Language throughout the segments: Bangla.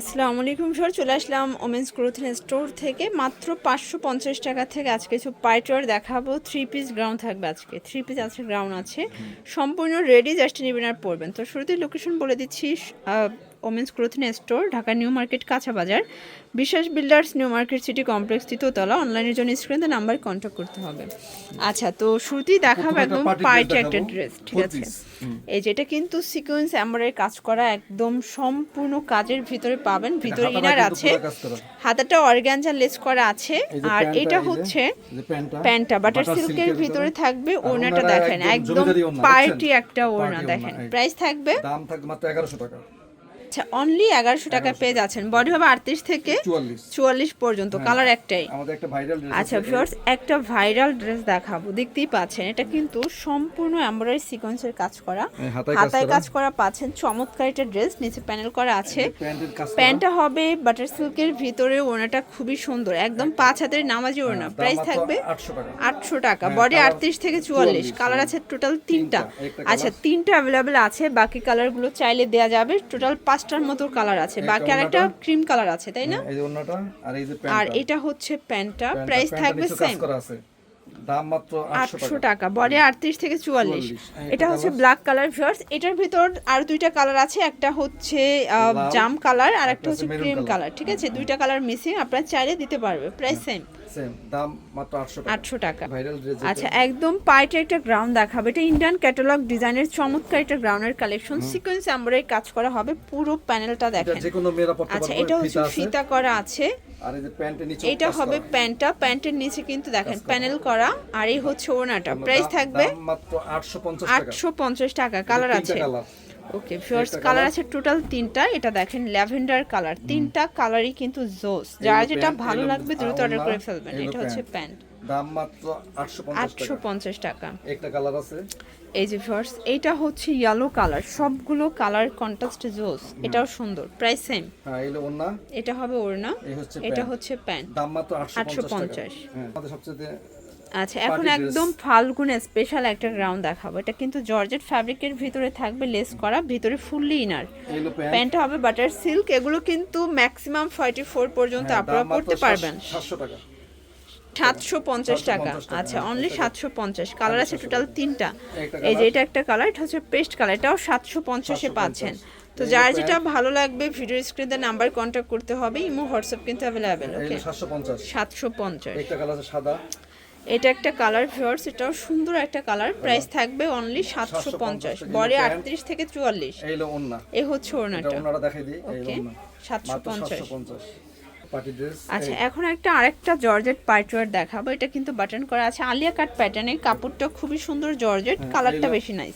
আসসালামু আলাইকুম স্যার চলে আসলাম ওমেন্স ক্লোথিং স্টোর থেকে। মাত্র পাঁচশো পঞ্চাশ টাকা থেকে আজকে কিছু পাইটওয়ার দেখাবো। থ্রি পিস গ্রাউন্ড থাকবে আজকে। থ্রি পিস আছে গ্রাউন্ড আছে। সম্পূর্ণ রেডি জাস্ট নেবেন আর পড়বেন তো শুরুতে লোকেশন বলে দিচ্ছি women's clothing store Dhaka new market কাঁচা বাজার। Biswas builders new market city complex তৃতীয়তলা অনলাইনের জন্য স্ক্রিনে নাম্বার কন্ট্যাক্ট করতে হবে। আচ্ছা তো শুরুতেই দেখাবো একদম পার্টি একটা ড্রেস ঠিক আছে? এই যেটা কিন্তু সিকোয়েন্স এমব্রয়ডারি কাজ করা একদম সম্পূর্ণ কাজের ভিতরে পাবেন। ভিতরে ইনার আছে। হাতাটা অর্গানজা লেস করা আছে। আর এটা হচ্ছে প্যান্টটা, বাটার সিল্কের ভিতরে। থাকবে ওড়নাটা দেখেন একদম একদম পার্টি একটা ওড়না দেখেন। প্রাইস থাকবে? দাম থাকবে মাত্র এগারোশো টাকা। আচ্ছা অনলি এগারোশো টাকা পেয়ে যাচ্ছেন। বডি হবে আটত্রিশ থেকে চুয়াল্লিশ। পর্যন্ত কালার একটাই। আমাদের একটা ভাইরাল আচ্ছা ভিউয়ার্স একটা ভাইরাল ড্রেস দেখাবো দেখতেই পাচ্ছেন এটা কিন্তু সম্পূর্ণ এমব্রয়ডারি সিকোয়েন্সের কাজ করা। হ্যাঁ, হাতায় কাজ করা। পাচ্ছেন চমৎকার একটা ড্রেস নিচে প্যানেল করা আছে। প্যান্টটা হবে বাটার সিল্কের ভিতরে ওড়নাটা খুবই সুন্দর একদম পাঁচ হাতের নামাজি হ্যাঁ, প্রাইস থাকবে 800 টাকা। আটশো টাকা হ্যাঁ, বডি আটত্রিশ থেকে চুয়াল্লিশ 44, কালার হ্যাঁ। আছে টোটাল তিনটা। আচ্ছা তিনটা অ্যাভেলেবেল আছে বাকি কালারগুলো চাইলে দেওয়া যাবে টোটাল পাঁচটার মতো কালার আছে। একটা বাকি আরেকটা ওড়নাটা- ক্রিম কালার আছে তাই না? এই যে ওড়নাটা আর এই যে আর এটা হচ্ছে প্যান্টটা। প্রাইস থাকবে সেম দাম মাত্র আটশো আটশো টাকা। টাকা। বডি আটত্রিশ থেকে চুয়াল্লিশ। 44 হ্যাঁ, এটা হচ্ছে ব্ল্যাক কালার ভিউয়ার্স এটার ভিতর আর দুইটা কালার আছে। একটা হচ্ছে জাম কালার আর একটা একটা হচ্ছে হচ্ছে ক্রিম কালার ঠিক আছে? দুইটা কালার মিসিং আপনারা চাইলে দিতে পারবে। প্রাইস সেম সেম দাম মাত্র আটশো টাকা। আটশো টাকা। ভাইরাল ড্রেস আচ্ছা একদম পাইটে একটা গ্রাউন্ড দেখাবে। এটা ইন্ডিয়ান ক্যাটালগ ডিজাইনের চমৎকার একটা গ্রাউন্ডের কালেকশন সিকোয়েন্স এমব্রয়ডারি কাজ করা হবে পুরো প্যানেলটা দেখেন। যে কোনো মেয়েরা পড়তে আচ্ছা এটা হচ্ছে ফিতা করা আছে। আর এই যে প্যান্টের নিচে এটা হবে প্যান্টটা প্যান্টের নিচে কিন্তু দেখেন প্যানেল করা। আর এই হচ্ছে ওনাটা প্রাইস থাকবে মাত্র 850 টাকা। আটশো পঞ্চাশ টাকা কালার আছে। ওকে ফিওর্স কালার আছে টোটাল তিনটা এটা দেখেন ল্যাভেন্ডার কালার তিনটা কালারই কিন্তু জোস। যার যেটা ভালো লাগবে দ্রুত অর্ডার করে ফেলবেন এটা হচ্ছে প্যান্ট দাম মাত্র 850 আটশো টাকা। একটা কালার আছে? এই যে ফিওর্স এইটা হচ্ছে ইয়েলো কালার সবগুলো কালার কন্ট্রাস্ট জোস এটাও সুন্দর প্রাইস সেম হ্যাঁ এই হলো ওন্না এটা হবে ওড়না এটা হচ্ছে প্যান্ট দাম মাত্র 850 টাকা। হ্যাঁ আমাদের সবচেয়ে আচ্ছা এখন একদম ফাল্গুন স্পেশাল একটা গ্রাউন্ড দেখাবো। এটা কিন্তু জর্জেট ফ্যাব্রিকের ভিতরে থাকবে লেস করা ভিতরে ফুললি ইনার প্যান্ট প্যান্টটা হবে বাটার সিল্ক এগুলো কিন্তু ম্যাক্সিমাম ফর্টি ফোর পর্যন্ত হ্যাঁ, আপনারা দাম পড়তে পারবেন। টাকা। সাতশো পঞ্চাশ টাকা। আচ্ছা হ্যাঁ, অনলি সাতশো পঞ্চাশ। কালার আছে টোটাল তিনটা। এই যে এটা একটা কালার এটা হচ্ছে পেস্ট কালার এটাও সাতশো পঞ্চাশে পাচ্ছেন। তো যার যেটা ভালো লাগবে ভিডিও স্ক্রিনে নাম্বার কন্ট্যাক্ট করতে হবে। ইমো হোয়াটসঅ্যাপ কিন্তু অ্যাভেলেবেল ওকে হলো 750 সাতশো পঞ্চাশ। একটা কালার আছে সাদা। এটা একটা কালার ভিউয়ার্স এটাও সুন্দর একটা কালার প্রাইস থাকবে অনলি সাতশো পঞ্চাশ। 750 বডি। আটত্রিশ থেকে চুয়াল্লিশ। এই হলো ওন্না। এ হচ্ছে ওড়নাটা ওন্নাটা দেখাই দিই এই ওকে ওন্না। সাতশো পঞ্চাশ। পঞ্চাশ। 750 পার্টি ড্রেস আচ্ছা এখন একটা আরেকটা জর্জেট পার্টওয়ার দেখাবো। এটা কিন্তু বাটন করা আছে। আলিয়া কাট প্যাটার্নের কাপড়টা খুবই সুন্দর জর্জেট কালারটা বেশি নাইস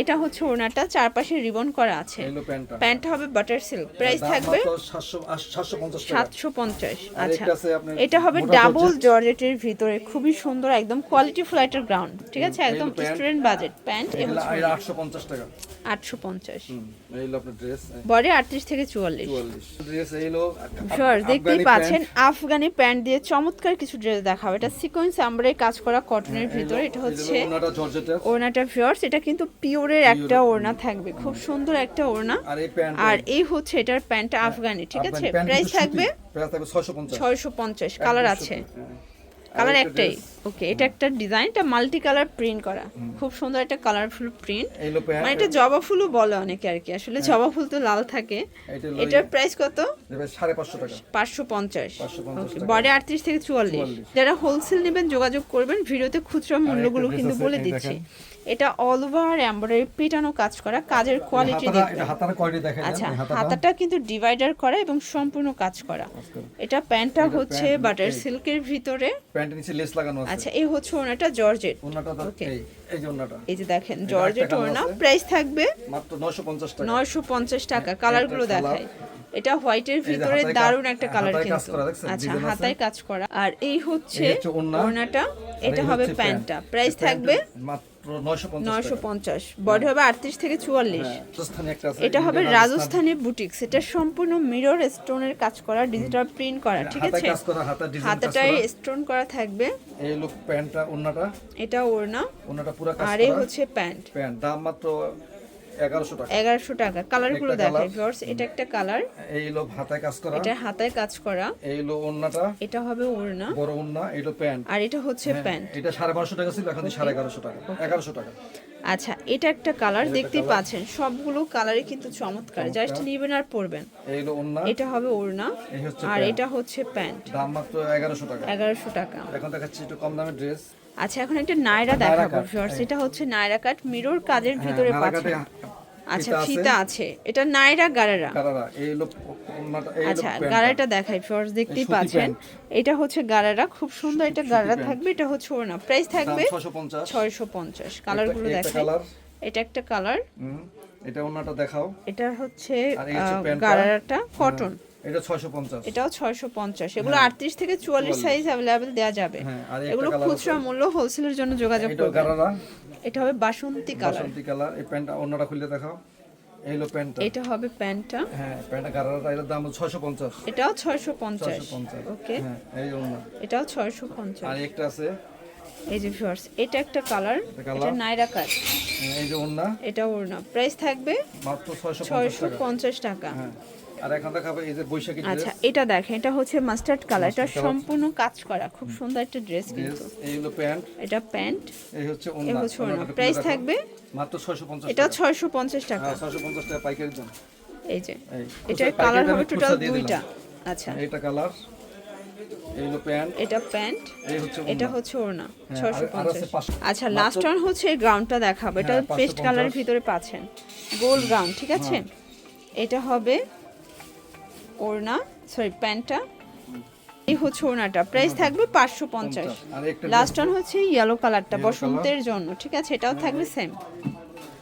এটা হচ্ছে ওড়নাটা চারপাশে রিবন করা আছে। প্যান্টটা। প্যান্ট হবে বাটার সিল্ক প্রাইস থাকবে 750 সাতশো পঞ্চাশ আচ্ছা। এটা হবে ডাবল জর্জেটের ভিতরে। খুবই সুন্দর একদম কোয়ালিটি ফ্লাইটার গ্রাউন্ড ঠিক আছে? একদম স্টুডেন্ট বাজেট প্যান্ট এই 850 টাকা। আটশো পঞ্চাশ। বডি আটত্রিশ থেকে চুয়াল্লিশ। ড্রেস দেখতেই পাচ্ছেন আফগানি প্যান্ট দিয়ে চমৎকার কিছু ড্রেস দেখাবো। এটা সিকোয়েন্স আমরাই কাজ করা কটনের এই ভিতরে। এটা হচ্ছে ওড়নাটা ফিওর্স এটা কিন্তু পিওরের একটা ওড়না থাকবে। খুব সুন্দর একটা ওড়না। আর এই হচ্ছে এটার প্যান্টটা আফগানি ঠিক আছে? প্রাইস থাকবে প্রাইস থাকবে 650 ছয়শো পঞ্চাশ কালার আছে। হ্যাঁ। কালার একটাই। ওকে এটা একটা ডিজাইন এটা মাল্টি কালার প্রিন্ট করা। খুব সুন্দর একটা কালারফুল প্রিন্ট মানে এটা জবা ফুলও বলে অনেকে আর কি। আসলে জবা ফুল তো লাল থাকে। এটার প্রাইস কত? 550 টাকা। পাঁচশো পঞ্চাশ। 550 ওকে বডি আটত্রিশ থেকে চুয়াল্লিশ। 44 যারা হোলসেল নেবেন যোগাযোগ করবেন। ভিডিওতে খুচরা মূল্যগুলো কিন্তু বলে দিচ্ছি। এটা অল ওভার এমব্রয়ডারি পেটানো কাজ করা কাজের কোয়ালিটি দেখবেন এটা হাতার কোয়ালিটি দেখেন আচ্ছা হাতাটা। কিন্তু ডিভাইডার করা এবং সম্পূর্ণ কাজ করা। এটা প্যান্টটা হচ্ছে বাটার সিল্কের ভিতরে। প্যান্টের নিচে লেস লাগানো আছে। আচ্ছা এই হচ্ছে ওনাটা জর্জেট। তো Okay. এই যে ওন্নাটা এই যে দেখেন জর্জেট colour প্রাইস থাকবে মাত্র 950 টাকা। নয়শো পঞ্চাশ টাকা। কালারগুলো। দেখায় এটা হোয়াইটের ভিতরে দারুণ একটা কালার কিন্তু। আচ্ছা হাতায় কাজ করা। আর এই হচ্ছে ওড়নাটা এটা হবে প্যান্টটা। প্রাইস থাকবে প্যান্টের মাত্র 950 নয়শো পঞ্চাশ বডি হবে আটত্রিশ থেকে চুয়াল্লিশ। হ্যাঁ, এটা হবে ইন্ডিয়ান রাজস্থানি। বুটিক্স। এটা সম্পূর্ণ মিরর স্টোনের কাজ করা ডিজিটাল প্রিন্ট করা ঠিক আছে? হাতাটায় স্টোন করা থাকবে। এই লোক প্যান্টটা ওন্নাটা এটা ওড়না। ওন্নাটা পুরো আর এই হচ্ছে প্যান্ট। প্যান্ট দাম মাত্র এগারোশো টাকা। এগারোশো টাকা। কালারগুলো। ভিউয়ার্স এটা একটা কালার এই হলো হাতায় কাজ করা। এটা হাতায় কাজ করা। এই হলো এটা হবে ওড়না। বড় হলো প্যান্ট। আর এটা হচ্ছে প্যান্ট। এটা সাড়ে বারোশো টাকা ছিল এখন সাড়ে এগারোশো টাকা। এগারোশো টাকা। আচ্ছা এটা একটা কালার দেখতেই পাচ্ছেন। সবগুলো কালারই কিন্তু চমৎকার। জাস্ট নেবেন আর পরবেন। এটা হবে ওড়না। আর এটা হচ্ছে প্যান্ট। দাম মাত্র এগারোশো টাকা। এগারোশো টাকা। এখন দেখাচ্ছি একটু কম দামের ড্রেস আচ্ছা এখন একটা নায়রা দেখাবো ভিউয়ার্স এটা হচ্ছে নায়রা কাট মিরর কাজের ভিতরে পাচ্ছেন আচ্ছা ফিতা আছে। এটা নায়রা গারারা। আচ্ছা গারাটা দেখাই ভিউয়ার্স দেখতেই পাচ্ছেন। এটা হচ্ছে গারারা খুব সুন্দর এটা গারারা থাকবে এটা হচ্ছে ওড়না। প্রাইস থাকবে ছয়শো পঞ্চাশ। কালারগুলো দেখাই। এটা একটা কালার এটা ওন্নাটা দেখাও। এটা হচ্ছে। গারারাটা কটন এটা ছয়শো পঞ্চাশ। এটাও ছয়শো পঞ্চাশ। এগুলো আটত্রিশ থেকে চুয়াল্লিশ সাইজ অ্যাভেলেবেল দেওয়া যাবে। হ্যাঁ, এগুলো খুচরা মূল্য হোলসেলের জন্য যোগাযোগ এটা করবেন। গারারা। এটা হবে বাসন্তী কালার বাসন্তী কালার এই প্যান্টটা ওন্নাটা খুলে দেখাও। প্যান্টটা। এটা হবে প্যান্টটা। হ্যাঁ প্যান্টটা গারারাটা দাম ছয়শো পঞ্চাশ। এটাও ছয়শো পঞ্চাশ। ছয়শো পঞ্চাশ। ওকে। হ্যাঁ এই ওন্না এটাও ছয়শো পঞ্চাশ। আর একটা আছে। এই যে ভিউয়ার্স এটা একটা কালার। এটা নাইরা কাট এই যে ওন্না এটা ওড়না। প্রাইস থাকবে মাত্র ছয়শো পঞ্চাশ ছয়শো টাকা পঞ্চাশ টাকা। হ্যাঁ। আর এখন দেখাবো এই যে বৈশাখী আচ্ছা এটা দেখেন এটা হচ্ছে মাস্টার্ড কালার এটা সম্পূর্ণ কাজ করা খুব সুন্দর একটা ড্রেস কিন্তু। এই হলো প্যান্ট এটা প্যান্ট এই হচ্ছে ওন্না হচ্ছে ওড়না। ওন্নাটা খুলে প্রাইস থাকবে মাত্র ছয়শো পঞ্চাশ এটা ছয়শো পঞ্চাশ টাকা। হ্যাঁ ছয়শো পঞ্চাশ টাকা পাইকারি দাম। এই যে এই এটার কালার হবে টোটাল দুইটা। আচ্ছা। এইটা কালার এই প্যান্ট এটা প্যান্ট এটা হচ্ছে ওড়না হ্যাঁ, আছে পঞ্চাশ আচ্ছা লাস্ট ওয়ান হচ্ছে গ্রাউন্ডটা দেখাবো। এটা হ্যাঁ, পেস্ট কালারের ভিতরে পাচ্ছেন। গ্রাউন্ড ঠিক আছে? হ্যাঁ। এটা হবে ওড়না সরি প্যান্টটা। এই হচ্ছে ওড়নাটা। প্রাইস থাকবে পাঁচশো পঞ্চাশ। লাস্ট ওয়ান হচ্ছে ইয়েলো কালারটা বসন্তের জন্য ঠিক আছে? এটাও থাকবে সেম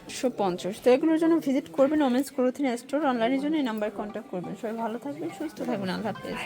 একশো পঞ্চাশ। তো এগুলোর জন্য ভিজিট করবেন ওমেন্স ক্লোথিং স্টোর অনলাইনের জন্য এই নাম্বার কন্ট্যাক্ট করবেন। সবাই ভালো থাকবেন সুস্থ থাকবেন। আল্লাহ হাফেজ।